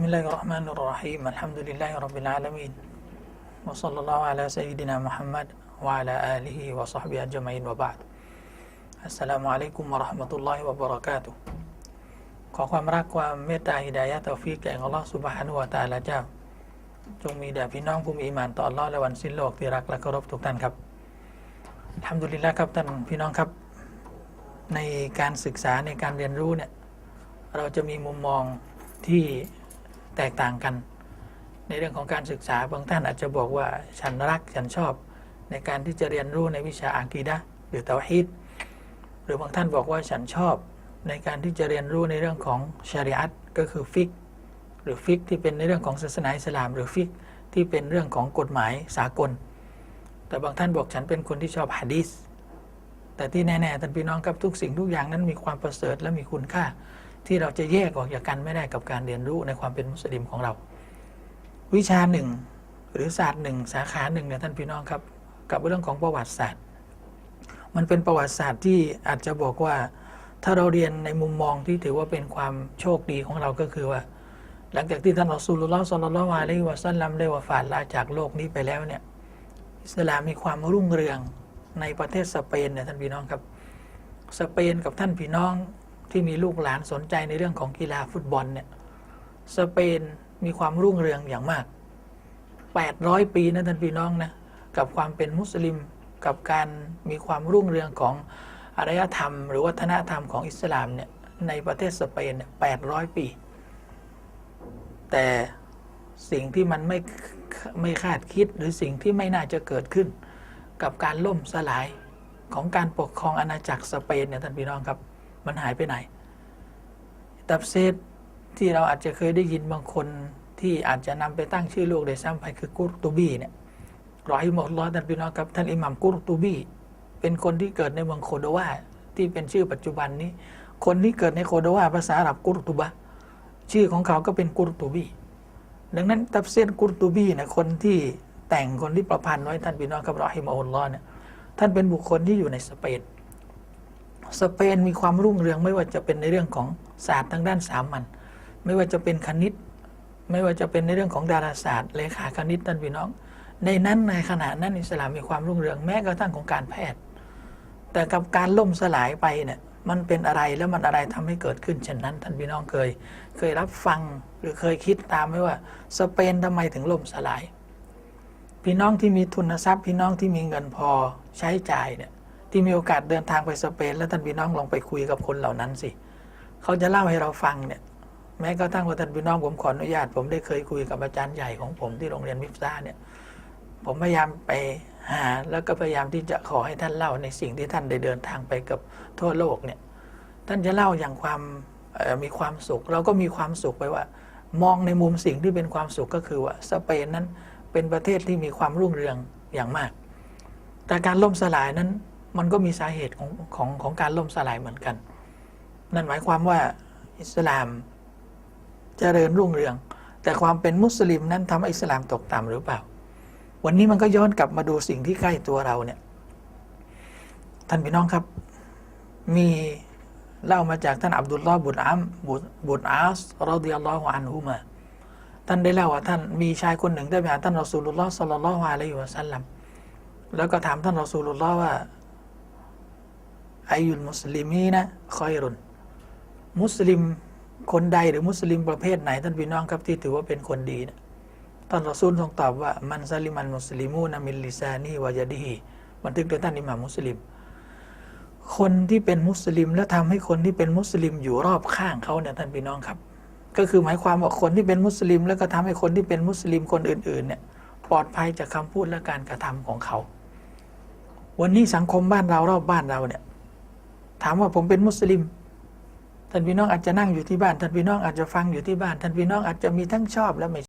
بسم الله الرحمن الرحيم الحمد لله رب العالمين وصلى الله على سيدنا محمد وعلى آله وصحبه أجمعين وبعد السلام عليكم ورحمة الله وبركاته ขอความรักความเมตตาฮิดายะห์เตาฟีกแก่อัลลอฮ์สุบฮานุวะตะอาลาเจ้า จงมีแด่พี่น้องผู้มีอีหมานต่ออัลลอฮ์และวันสิ้นโลกที่รักและเคารพทุกท่านครับทำดุลิลละครับท่านพี่น้องครับ ในการศึกษาในการเรียนรู้เนี่ย เราจะมีมุมมองที่ แตกต่างกัน ในเรื่องของการศึกษาบางท่านอาจจะบอกว่าฉันรักฉันชอบ ในการที่จะเรียนรู้ในวิชาอากีดะหรือเตาฮีดหรือบางท่านบอกว่าฉันชอบ ในการที่จะเรียนรู้ในเรื่องของชาริอัตก็คือฟิกหรือฟิกที่เป็นในเรื่องของศาสนาอิสลาม หรือฟิกที่เป็นเรื่องของกฎหมายสากล แต่บางท่านบอกฉันเป็นคนที่ชอบฮะดีษแต่ที่แน่ๆท่านพี่น้องครับทุกสิ่งทุกอย่างนั้นมีความประเสริฐและมีคุณค่า ที่เราจะแยกออกจากกันไม่ได้กับการเรียนรู้ในความเป็นมุสลิมของเรา วิชาหนึ่งหรือศาสตร์หนึ่งสาขาหนึ่งเนี่ยท่านพี่น้องครับกับเรื่องของประวัติศาสตร์ มันเป็นประวัติศาสตร์ที่อาจจะบอกว่า ถ้าเราเรียนในมุมมองที่ถือว่าเป็นความโชคดีของเราก็คือว่า หลังจากที่ท่านอซูลุลลอฮ์ศ็อลลัลลอฮุอะลัยฮิวะซัลลัมได้วะฟาตลาจากโลกนี้ไปแล้วเนี่ยอิสลามมีความรุ่งเรืองในประเทศสเปนเนี่ยท่านพี่น้องครับ สเปนกับท่านพี่น้อง ที่มีลูกหลานสนใจในเรื่องของกีฬาฟุตบอลเนี่ยสเปนมีความรุ่งเรืองอย่างมาก 800 ปีนะท่านพี่น้องนะกับความเป็นมุสลิมกับการมีความรุ่งเรืองของอารยธรรม หรือวัฒนธรรมของอิสลามเนี่ยในประเทศสเปนเนี่ย800 ปี แต่สิ่งที่มันไม่ไม่คาดคิดหรือสิ่งที่ไม่น่าจะเกิดขึ้น กับการล่มสลายของการปกครองอาณาจักรสเปนเนี่ยท่านพี่น้องครับ มันหายไปไหน ตับเซตที่เราอาจจะเคยได้ยินบางคนที่อาจจะนำไปตั้งชื่อลูกได้ซ้ำไปคือกุรตูบีเนี่ยรอฮิมอลลอฮ์ท่านพี่น้องครับท่านอิหมัมกุรตูบี เป็นคนที่เกิดในเมืองโคโดวาที่เป็นชื่อปัจจุบันนี้ คนที่เกิดในโคโดวาภาษาอาหรับกุรตูบะชื่อของเขาก็เป็นกุรตูบี ดังนั้นตับเซตกุรตูบีเนี่ยคนที่แต่งคนที่ประพันธ์ไว้ท่านพี่น้องครับรอฮิมอลลอฮ์เนี่ยท่านเป็นบุคคลที่อยู่ในสเปน สเปนมีความรุ่งเรืองไม่ว่าจะเป็นในเรื่องของศาสตร์ทางด้านสามัญไม่ว่าจะเป็นคณิต ไม่ว่าจะเป็นในเรื่องของดาราศาสตร์เลขาคณิตท่านพี่น้อง ในนั้นในขณะนั้นอิสลามมีความรุ่งเรืองแม้กระทั่งของการแพทย์ แต่กับการล่มสลายไปเนี่ยมันเป็นอะไรแล้วมันอะไรทำให้เกิดขึ้นเช่นนั้นท่านพี่น้องเคย เคยรับฟังหรือเคยคิดตามไหมว่าสเปนทำไมถึงล่มสลาย พี่น้องที่มีทุนทรัพย์ พี่น้องที่มีเงินพอใช้จ่ายเนี่ย ที่มีโอกาสเดินทางไปสเปน แล้วท่านพี่น้องลองไปคุยกับคนเหล่านั้นสิเขาจะเล่าให้เราฟังเนี่ยแม้กระทั่งว่าท่านพี่น้องผมขออนุญาต ผมได้เคยคุยกับอาจารย์ใหญ่ของผมที่โรงเรียนมิฟซ่าเนี่ยผมพยายามไปหาแล้วก็พยายามที่จะขอให้ท่านเล่าในสิ่งที่ท่านได้เดินทางไปกับทั่วโลกเนี่ยท่านจะเล่าอย่างความมีความสุข เราก็มีความสุขไปว่า มองในมุมสิ่งที่เป็นความสุขก็คือว่าสเปนนั้นเป็นประเทศที่มีความรุ่งเรืองอย่างมาก แต่การล่มสลายนั้น มันก็มีสาเหตุของของของการล่มสลายเหมือนกัน นั่นหมายความว่าอิสลามจเจริญรุ่งเรือง แต่ความเป็นมุสลิมนั้นทำให้อิสลามตกต่ำหรือเปล่า วันนี้มันก็ย้อนกลับมาดูสิ่งที่ใกล้ตัวเราเนี่ย ท่านพี่น้องครับ มีเล่ามาจากท่านอับดุลลอฮ์บุตรอัมบุตรอาสรอดิยัลลอฮุอันฮุมาท่านได้เล่าว่าท่านมีชายคนหนึ่งได้ไปหาท่านรอสูลุลลอฮ์สัลลัลลอฮุอะลัยฮิวะสัลลัมแล้วก็ถามท่านรอสูลุลลอฮ์ว่า อายุลมุสลิมีนะคอยรุนมุสลิมคนใดหรือมุสลิมประเภทไหนท่านพี่น้องครับที่ถือว่าเป็นคนดีนะท่านรอซูลทรงตอบว่ามันซาลิมันมุสลิมูนะมิลลิซานีวายาดีฮีบันทึกโดยท่านอิหม่ามมุสลิม คนที่เป็นมุสลิม และทำให้คนที่เป็นมุสลิมอยู่รอบข้างเขาเนี่ยท่านพี่น้องครับ ก็คือหมายความว่าคนที่เป็นมุสลิม แล้วก็ทำให้คนที่เป็นมุสลิมคนอื่นๆเนี่ยปลอดภัยจากคำพูดและการกระทำของเขา วันนี้สังคมบ้านเรารอบบ้านเราเนี่ย ถามว่าผมเป็นมุสลิม ท่านพี่น้องอาจจะนั่งอยู่ที่บ้าน ท่านพี่น้องอาจจะฟังอยู่ที่บ้าน ท่านพี่น้องอาจจะมีทั้งชอบและไม่